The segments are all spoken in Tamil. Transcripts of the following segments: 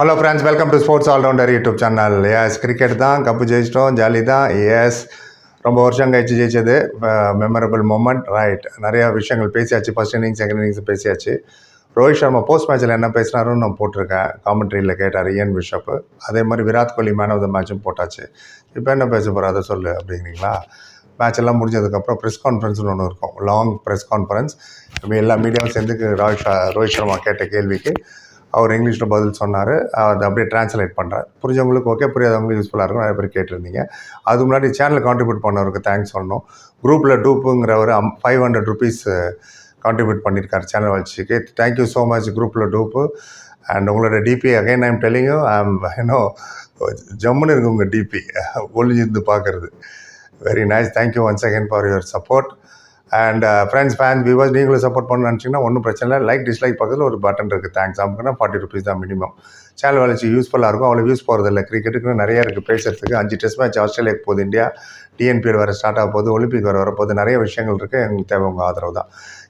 Hello friends welcome to sports allrounder YouTube channel yes cricket தான் கப்பு ஜெயிச்சிட்டோம் ஜாலி தான். எஸ் ரொம்ப வருஷம் கழிச்சு ஜெயிச்சது. மெமரபிள் மூமெண்ட் ரைட் நிறையா விஷயங்கள் பேசியாச்சு. ஃபஸ்ட் இன்னிங்ஸ் செகண்ட் இன்னிங்ஸ் பேசியாச்சு. ரோஹித் சர்மா போஸ்ட் மேட்ச்சில் என்ன பேசினாருன்னு நான் போட்டிருக்கேன். காமெண்ட்ரியில் கேட்டார் இயன் பிஷப் அதே மாதிரி Virat Kohli man of the மேட்சும் போட்டாச்சு. இப்போ என்ன பேச போகிற அதை சொல்லு அப்படிங்கிறீங்களா? மேட்ச் எல்லாம் முடிஞ்சதுக்கப்புறம் ப்ரெஸ் கான்ஃபரன்ஸ்னு ஒன்று இருக்கும். லாங் ப்ரெஸ் கான்ஃபரன்ஸ் எல்லா மீடியாவும் சேர்ந்து ரோஹித் ஷா ரோஹித் சர்மா கேட்ட கேள்விக்கு அவர் இங்கிலீஷில் பதில் சொன்னார். அதை அப்படியே ட்ரான்ஸ்லேட் பண்ணுறேன் புரிஞ்சவங்களுக்கு ஓகே புரியாதவங்களுக்கு யூஸ்ஃபுல்லாக இருக்கும். நிறைய பேர் கேட்டிருந்தீங்க. அதுக்கு முன்னாடி சேனல் கான்ட்ரிபியூட் பண்ணவருக்கு தேங்க்ஸ் சொன்னோம் குரூப்பில் டூப்புங்கிறவர் ஃபைவ் ஹண்ட்ரட் ருபீஸ் கான்ட்ரிபியூட் பண்ணியிருக்கார் சேனல் வச்சுக்கு தேங்க்யூ ஸோ மச் குரூப்பில் டூப்பு அண்ட் உங்களோட டிபி அகைன் ஐம் டெல்லிங்கும் ஐம் ஏன்னோ ஜம்முன்னு இருக்கு உங்கள் டிபி ஒளிஞ்சிருந்து பார்க்குறது. Very nice thank you once again for your support and friends fans viewers நீங்களும் சப்போர்ட் பண்ண நினச்சிங்கன்னா ஒன்றும் பிரச்சனை இல்லை. லைக் டிஸ்லைக் பக்கத்தில் ஒரு பட்டன் இருக்குது தேங்க்ஸ் அமுக்குன்னா ஃபார்ட்டி ருபீஸ் தான் மினிமம் சேனல் வளர்ச்சி யூஸ்ஃபுல்லாக இருக்கும். அவ்வளோ வியூஸ் போகிறதில்ல கிரிக்கெட்டுக்குன்னு நிறைய இருக்குது பேசுகிறதுக்கு அஞ்சு டெஸ்ட் மேட்ச் ஆஸ்திரேலியாவுக்கு போகுது இந்தியா டிஎன்பிஎல் வர ஸ்டார்ட் ஆக போகுது. ஒலிம்பிக் வர வரப்போகுது. நிறைய விஷயங்கள் இருக்குது எங்களுக்கு தேவை உங்கள் ஆதரவு தான்.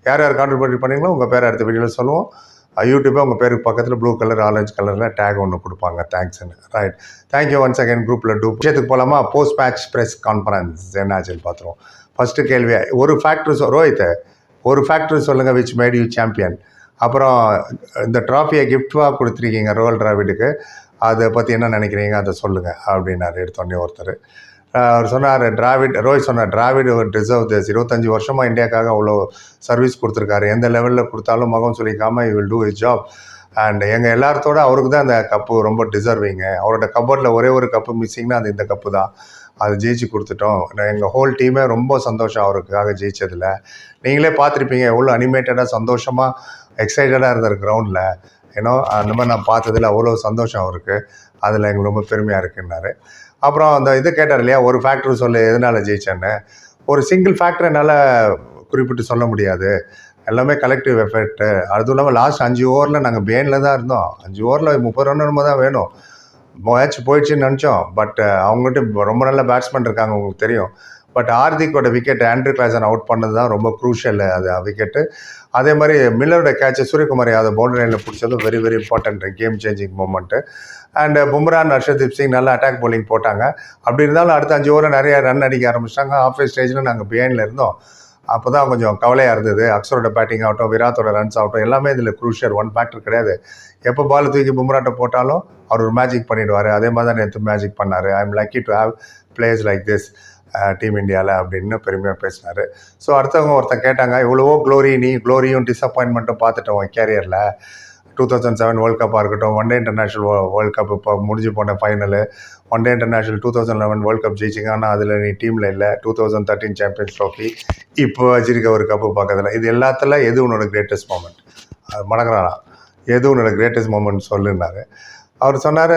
யார் யார் கான்ட்ரிபியூட் பண்ணீங்களோ உங்கள் பேர் அடுத்த வீடியோவில் சொல்லுவோம். Uh, யூடியூப்பே உங்கள் பேருக்கு பக்கத்தில் ப்ளூ கலர் ஆரஞ்சு கலரில் டேக் ஒன்று கொடுப்பாங்க. தேங்க்ஸ்ன்னு right thank you once again குரூப்பில் டூ விஷயத்துக்கு போகலாமா போஸ்ட் மேட்ச் ப்ரெஸ் கான்ஃபரன்ஸ் என்னாச்சுன்னு பார்த்துருவோம். ஃபஸ்ட்டு கேள்வி ஒரு ஃபேக்ட்ரி சொ ரோஹித் ஒரு ஃபேக்ட்ரி சொல்லுங்கள் விச் மேட் யூ சாம்பியன் அப்புறம் இந்த ட்ராஃபியை கிஃப்டாக கொடுத்துருக்கீங்க ரோல் டிராவிடுக்கு அதை பற்றி என்ன நினைக்கிறீங்க அதை சொல்லுங்கள் அப்படின்னாரு எடுத்தோடனே ஒருத்தர். அவர் சொன்னார் டிராவிட் ரோஹித் சொன்னார் டிராவிட் டிசர்வ் திஸ் இருபத்தஞ்சி வருஷமாக இந்தியாவுக்காக அவ்வளோ சர்வீஸ் கொடுத்துருக்காரு. எந்த லெவலில் கொடுத்தாலும் முகம் சொல்லிக்காமல் you will do his job and எங்கள் எல்லாத்தோட அவருக்கு தான் அந்த கப்பு ரொம்ப டிசர்விங்க அவரோட கப்போர்டில் ஒரே ஒரு கப்பு மிஸ்ஸிங்னா அது இந்த கப்பு தான். அது ஜெயிச்சு கொடுத்துட்டோம். எங்கள் ஹோல் டீமே ரொம்ப சந்தோஷம் அவருக்காக ஜெயிச்சதில். நீங்களே பார்த்துருப்பீங்க எவ்வளோ அனிமேட்டடாக சந்தோஷமாக எக்ஸைட்டடாக இருந்தார் கிரவுண்டில் ஏன்னோ அந்த மாதிரி நான் பார்த்ததில் அவ்வளோ சந்தோஷம் அவருக்கு. அதில் எங்களுக்கு ரொம்ப பெருமையாக இருக்குன்னாரு. அப்புறம் அந்த இது கேட்டார் இல்லையா ஒரு ஃபேக்டர் சொல்லு எதனால் ஜெயிச்சேன்னு. ஒரு சிங்கிள் ஃபேக்டர் என்னால் குறிப்பிட்டு சொல்ல முடியாது. எல்லாமே கலெக்டிவ் எஃபெக்ட்டு அதுவும் இல்லாமல் லாஸ்ட் அஞ்சு ஓவரில் நாங்கள் பேனில் தான் இருந்தோம். அஞ்சு ஓவரில் முப்பது ரன் நம்ம தான் வேணும். மேட்ச் போயிடுச்சுன்னு நினச்சோம். பட் uh, அவங்ககிட்ட ரொம்ப நல்ல பேட்ஸ்மேன் இருக்காங்க உங்களுக்கு தெரியும். பட் ஹார்திக்கோட விக்கெட் ஆண்ட்ரி கிளாசன் அவுட் பண்ணது தான் ரொம்ப குரூஷியல் அது விக்கெட்டு அதே மாதிரி மில்லரோட கேட்சை சூரியகுமார் யாதவ் பவுண்டரி லைனில் பிடிச்சதும் very very important game changing moment and Bumrah Harshdeep Singh நல்லா அட்டாக் போலிங் போட்டாங்க. அப்படி இருந்தாலும் அடுத்த அஞ்சு ஓவரில் நிறைய ரன் அடிக்க ஆரம்பிச்சிட்டாங்க. ஆஃப் ஸ்டேஜில் நாங்கள் பிஹைண்டில் இருந்தோம். அப்போ தான் கொஞ்சம் கவலையாக இருந்தது. அக்ஸரோட பேட்டிங் ஆகட்டும் விராத்தோட ரன்ஸ் ஆகட்டும் எல்லாமே இதில் குரூஷியர் ஒன் ஃபேக்டர் கிடையாது. எப்போ பால் தூக்கி பும்ராட்டை போட்டாலும் அவர் ஒரு மேஜிக் பண்ணிடுவார். அதே மாதிரி தான் நேற்று மேஜிக் பண்ணார். I am lucky to have players like this team இந்தியாவில் அப்படின்னு பெருமையாக பேசினார். ஸோ அடுத்தவங்க ஒருத்தன் கேட்டாங்க இவ்வளவோ க்ளோரி நீ க்ளோரியும் டிசப்பாயின்மெண்ட்டும் பார்த்துட்டோம் உன் கேரியரில் டூ தௌசண்ட் செவன் வேர்ல்ட் கப்பாக இருக்கட்டும் one day international world cup இப்போ முடிஞ்சு போன final one day international two thousand eleven world cup ஜெயிச்சிங்க. ஆனால் அதில் நீ டீமில் இல்லை. Two thousand thirteen champions trophy இப்போ வச்சிருக்க ஒரு கப்பு பார்க்கறதுல இது எல்லாத்துல எது உன்னோட கிரேட்டஸ்ட் மூமெண்ட் மடக்கிறானா எது உன்னோட கிரேட்டஸ்ட் மூமெண்ட் சொல்லுன்னாரு. அவர் சொன்னார்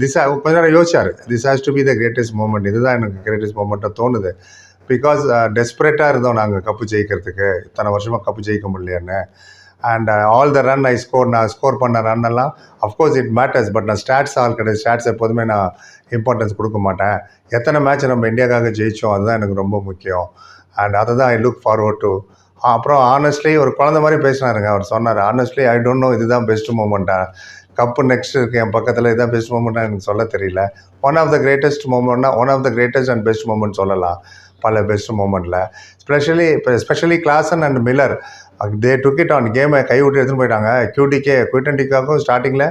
திஸ் கொஞ்ச நேரம் யோசிச்சார். This has to be the greatest moment இதுதான் எனக்கு கிரேட்டஸ்ட் மூமெண்ட்டாக தோணுது. பிகாஸ் டெஸ்பரேட்டாக இருந்தோம் நாங்கள் கப்பு ஜெயிக்கிறதுக்கு. இத்தனை வருஷமாக கப்பு ஜெயிக்க முடியலன்னு. And all the run I score நான் ஸ்கோர் பண்ண ரன் எல்லாம் of course it matters but நான் ஸ்டாட்ஸ் ஆல் கிடையாது. ஸ்டாட்ஸ் எப்போதுமே நான் இம்பார்ட்டன்ஸ் கொடுக்க மாட்டேன். எத்தனை மேட்ச் நம்ம இந்தியாக்காக ஜெயித்தோம் அதுதான் எனக்கு ரொம்ப முக்கியம். அண்ட் அதை தான் ஐ லுக் ஃபார்வர்ட் டு அப்புறம் ஆனஸ்ட்லி ஒரு குழந்த மாதிரி பேசினாருங்க. அவர் சொன்னார் ஆனஸ்ட்லி ஐ டோன்ட் நோ இதுதான் பெஸ்ட் மூமெண்ட்டா கப்பு நெக்ஸ்ட் இருக்குது என் பக்கத்தில் இதுதான் பெஸ்ட் மூமெண்ட்டாக எனக்கு சொல்ல தெரியல. One of the greatest மூமெண்ட்னா one of the greatest and best moment சொல்லலாம். பல பெஸ்ட் மூமெண்ட்டில் ஸ்பெஷலி இப்போ specially Klaasen and Miller they took it on கேமை கை விட்டு எடுத்துன்னு போயிட்டாங்க. கியூடிக்கே குயிட்டன்டிக்காக்கும் ஸ்டார்டிங்கில்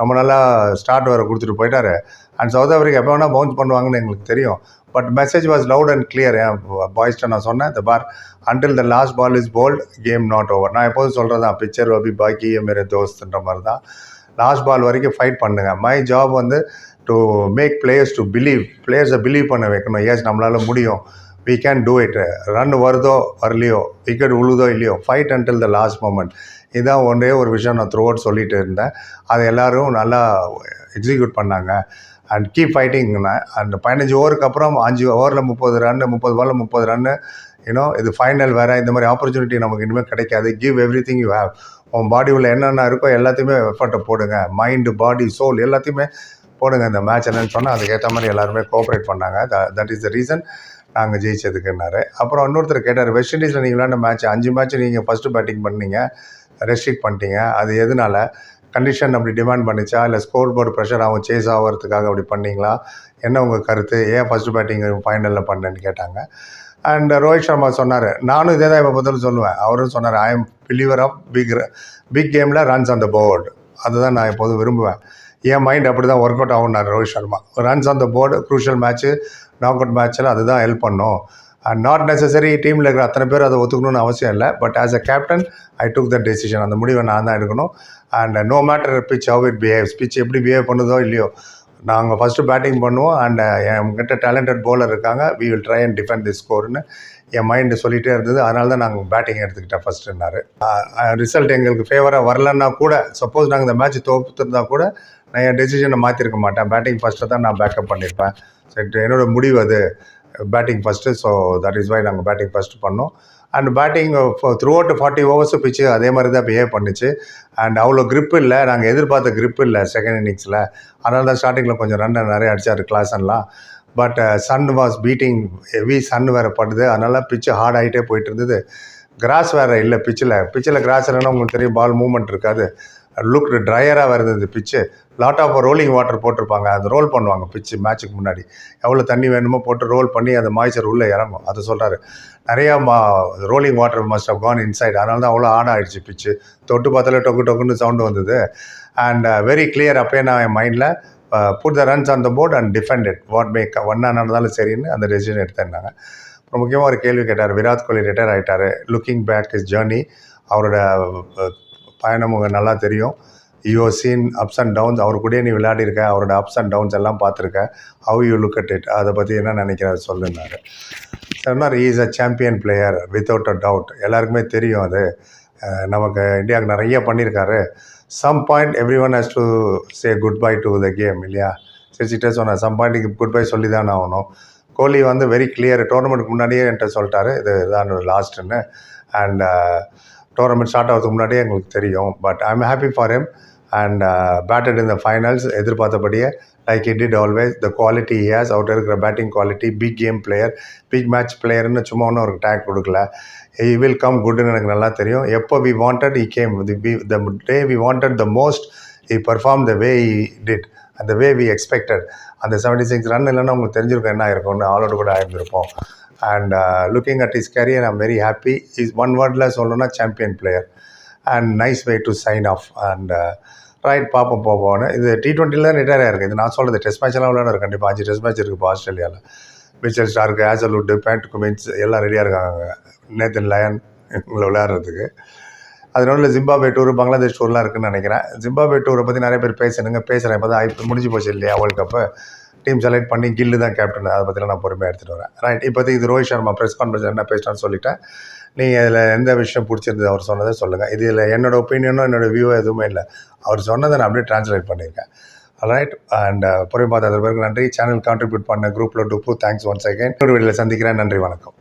ரொம்ப நல்லா ஸ்டார்ட் வர கொடுத்துட்டு போயிட்டார். அண்ட் சவுத் ஆஃப்ரிக்கா எப்போ வேணால் பவுன்ஸ் பண்ணுவாங்கன்னு எங்களுக்கு தெரியும். But message was loud and clear என் பாய்ஸ்ட்டை நான் சொன்னேன் the bar until the last ball is bowled game not over நான் எப்போதும் சொல்கிறது தான் பிக்சர் அபி பாக்கி மேரே தோஸ்துன்ற மாதிரி தான் லாஸ்ட் பால் வரைக்கும் ஃபைட் பண்ணுங்க. மை ஜாப் வந்து to make players to believe பிளேயர்ஸை believe பண்ண வைக்கணும். எஸ் நம்மளால் முடியும். We can do it run வருதோ வரலையோ விக்கெட் உழுதோ இல்லையோ fight until the last moment இதான் ஒன்றே ஒரு விஷயம் நான் த்ரூ அவுட் சொல்லிட்டு இருந்தேன். அது எல்லோரும் நல்லா எக்ஸிக்யூட் பண்ணாங்க. அண்ட் கீப் ஃபைட்டிங்னா அந்த பதினஞ்சு ஓவருக்கு அப்புறம் அஞ்சு ஓவரில் முப்பது ரன்னு முப்பது பாலில் முப்பது ரன்னு யூனோ இது ஃபைனல் வேறு இந்த மாதிரி ஆப்பர்ச்சுனிட்டி நமக்கு இனிமேல் கிடைக்காது. Give everything you have உன் பாடி உள்ள என்னென்ன இருக்கோ எல்லாத்தையுமே எஃபர்ட்டை போடுங்க. மைண்டு பாடி சோல் எல்லாத்தையுமே போடுங்க இந்த மேட்ச் என்னன்னு சொன்னால் அதுக்கேற்ற மாதிரி எல்லாருமே கோஆப்ரேட் பண்ணாங்க. தட் இஸ் த ரீசன் நாங்கள் ஜெயிச்சதுக்குன்னாரு. அப்புறம் இன்னொருத்தர் கேட்டார் வெஸ்ட் இண்டீஸில் நீங்கள் விளையாண்ட மேட்ச் அஞ்சு மேட்ச் நீங்கள் ஃபஸ்ட்டு பேட்டிங் பண்ணீங்க ரெஸ்ட்ரிக்ட் பண்ணிட்டீங்க. அது எதனால? கண்டிஷன் அப்படி டிமாண்ட் பண்ணிச்சா? இல்லை ஸ்கோர் போர்டு ப்ரெஷர் ஆகும் சேஸ் ஆகிறதுக்காக அப்படி பண்ணீங்களா? என்ன உங்கள் கருத்து? ஏன் ஃபஸ்ட்டு பேட்டிங் ஃபைனலில் பண்ணேன்னு கேட்டாங்க. அண்ட் ரோஹித் சர்மா சொன்னார் நானும் இதே தான் இப்போ பதில் சொல்லுவேன். அவரும் சொன்னார் I am believer of big big கேமில் ரன்ஸ் ஆன் த போர்டு அதுதான் நான் எப்போதும் விரும்புவேன். என் மைண்ட் அப்படி தான் work out ஆகுனார் Rohit Sharma. Runs on the board crucial match knock out மேட்ச்சில் அதுதான் ஹெல்ப் பண்ணும். அண்ட் நாட் நெசசரி டீமில் இருக்கிற அத்தனை பேர் அதை ஒத்துக்கணும்னு அவசியம் இல்லை. But as a captain I took the decision அந்த முடிவை நான் தான் எடுக்கணும். And no matter pitch how it behave pitch எப்படி பிஹேவ் பண்ணுதோ இல்லையோ நாங்கள் ஃபஸ்ட்டு பேட்டிங் பண்ணுவோம். அண்ட் uh, என்கிட்ட டேலண்டட் போலர் இருக்காங்க. We will try and defend the ஸ்கோர்னு என் மைண்டு சொல்லிகிட்டே இருந்தது. அதனால தான் நாங்கள் பேட்டிங் எடுத்துக்கிட்டேன் ஃபஸ்ட்டுன்னாரு ரிசல்ட் uh, uh, எங்களுக்கு ஃபேவராக வரலன்னா கூட சப்போஸ் நாங்கள் இந்த மேட்ச் தோற்றுருந்தா கூட நான் என் டெசிஷனை மாற்றிருக்க மாட்டேன். பேட்டிங் ஃபஸ்ட்டு தான் நான் பேக்கப் பண்ணியிருப்பேன் சரி என்னோட முடிவு அது. Batting first so that is why நாங்கள் பேட்டிங் ஃபஸ்ட்டு பண்ணோம். And batting throughout forty overs pitch அதே மாதிரி தான் பிஹேவ் பண்ணுச்சு. அண்ட் அவ்வளோ கிரிப் இல்லை. நாங்கள் எதிர்பார்த்த கிரிப் இல்லை செகண்ட் இன்னிங்ஸில் அதனால தான் ஸ்டார்டிங்கில் கொஞ்சம் ரன் நிறைய அடித்தார் கிளாஸன்லாம் but sun was beating heavy sun வேறு படுது. அதனால பிச்சு ஹார்ட் ஆகிட்டே போயிட்டு இருந்தது. கிராஸ் வேறு இல்லை பிச்சில் பிச்சில் கிராஸ் இல்லைன்னா உங்களுக்கு தெரியும் பால் மூவ்மெண்ட் இருக்காது. லுக் ட்ரையராக வருது பிச்சு லாட் ஆஃப் ரோலிங் வாட்டர் போட்டிருப்பாங்க. அது ரோல் பண்ணுவாங்க பிச்சு மேட்ச்சுக்கு முன்னாடி. எவ்வளோ தண்ணி வேணுமோ போட்டு ரோல் பண்ணி அந்த மாய்ச்சர் உள்ளே இறங்கும். அதை சொல்கிறாரு நிறையா மா rolling water must of gone inside அதனால தான் அவ்வளோ ஆன் ஆகிடுச்சு பிச்சு தொட்டு பார்த்தாலே டொக்கு டொக்குன்னு சவுண்டு வந்தது. அண்ட் வெரி கிளியர் அப்போயே நான் என் மைண்டில் put the runs on the board and defended what make ஒன்னா நடந்தாலும் சரின்னு அந்த டெசிஷன் எடுத்தேன்னாங்க அப்புறம் முக்கியமாக ஒரு கேள்வி கேட்டார். விராட் கோலி ரிட்டையர் ஆகிட்டார் லுக்கிங் பேக் இஸ் ஜேர்னி அவரோட பயணம் உங்களுக்கு நல்லா தெரியும். You seen ups and downs அவர் கூட நீ விளையாடிருக்க. அவரோட அப்ஸ் அண்ட் டவுன்ஸ் எல்லாம் பார்த்துருக்க. How you look at it அதை பற்றி என்ன நினைக்கிறார் சொல்லுனார் சொன்னார் is a champion player without a doubt எல்லாருக்குமே தெரியும் அது. நமக்கு இந்தியாவுக்கு நிறைய பண்ணியிருக்காரு some point everyone has to say goodbye to the game இல்லையா? சிரிச்சிட்டே சொன்னேன் சம் பாயிண்ட்டுக்கு குட் பை சொல்லி தான் ஆகணும். கோலி வந்து வெரி கிளியர் டோர்னமெண்ட்டுக்கு முன்னாடியே என்கிட்ட சொல்லிட்டாரு. இது தான் லாஸ்ட்டுன்னு அண்ட் டோர்னமெண்ட் ஸ்டார்ட் ஆகிறதுக்கு முன்னாடியே எங்களுக்கு தெரியும். But I am happy for him and batted in the finals எதிர்பார்த்தபடியே like it did always the quality has out இருக்கிற batting quality big game player big match பிளேயர்னு சும்மா ஒன்றும் ஒரு டேக் கொடுக்கல. He வில் கம் குட்னு எனக்கு நல்லா தெரியும். எப்போ we wanted he game the the day we wanted the most he perform the way he did அந்த வே வி எக்ஸ்பெக்டட் அந்த செவன்டி சிக்ஸ் ரன் இல்லைன்னா உங்களுக்கு தெரிஞ்சிருக்கும் என்ன ஆயிருக்கும்னு. ஆளோட கூட ஆயிருந்திருப்போம். And looking at his career I'm very happy his one வேர்டில் சொல்லணும்னா champion player and nice way to sign off and right பார்ப்போம் போவோம்னு. இது டி டுவெண்ட்டியில் ரிட்டையர் ஆயிருக்கு. இது நான் சொல்கிறது டெஸ்ட் மேட்ச்லாம் எல்லாம் கண்டிப்பாக அஞ்சு டெஸ்ட் மேட்ச் இருக்குது இப்போ ஆஸ்திரேலியாவில் Mitchell Starc Hazlewood and Cummins எல்லாம் ரெடியாக இருக்காங்க. நேத்தன் லயன் இவங்களை விளையாடுறதுக்கு. அதனால ஜிம்பாபே டூர் பங்களாதேஷ் டூர்லாம் இருக்குன்னு நினைக்கிறேன். ஜிம்பாபே டூரை பற்றி நிறைய பேர் பேசணுங்க. பேசுகிறேன் இப்போ தான் இப்போ முடிஞ்சு போச்சு இல்லையா வேர்ல்டு கப்பு டீம் செலக்ட் பண்ணி கில்லு தான் கேப்டன் அதை பற்றிலாம் நான் பொறுமையாக எடுத்துகிட்டு வரேன். ரைட் இப்போதைக்கு இது ரோஹித் சர்மா ப்ரெஸ் கான்ஃபரன்ஸ் என்ன பேசினான்னு சொல்லிட்டேன். நீங்கள் இதில் எந்த விஷயம் பிடிச்சிருந்தது அவர் சொன்னதை சொல்லுங்கள் இதில் என்னோடய ஒப்பீனியனும் என்னோடய வியூவோ எதுவுமே இல்லை. அவர் சொன்னதை நான் அப்படியே ட்ரான்ஸ்லேட் பண்ணியிருக்கேன். ரைட் அண்ட் பொறுமை பார்த்த பிறகு நன்றி. சேனல் கான்ட்ரிபியூட் பண்ண குரூப்பில் டூப்பு. தேங்க்ஸ் ஒன்ஸ் அகைன் ஒரு வீடியோவில் சந்திக்கிறேன். நன்றி வணக்கம்.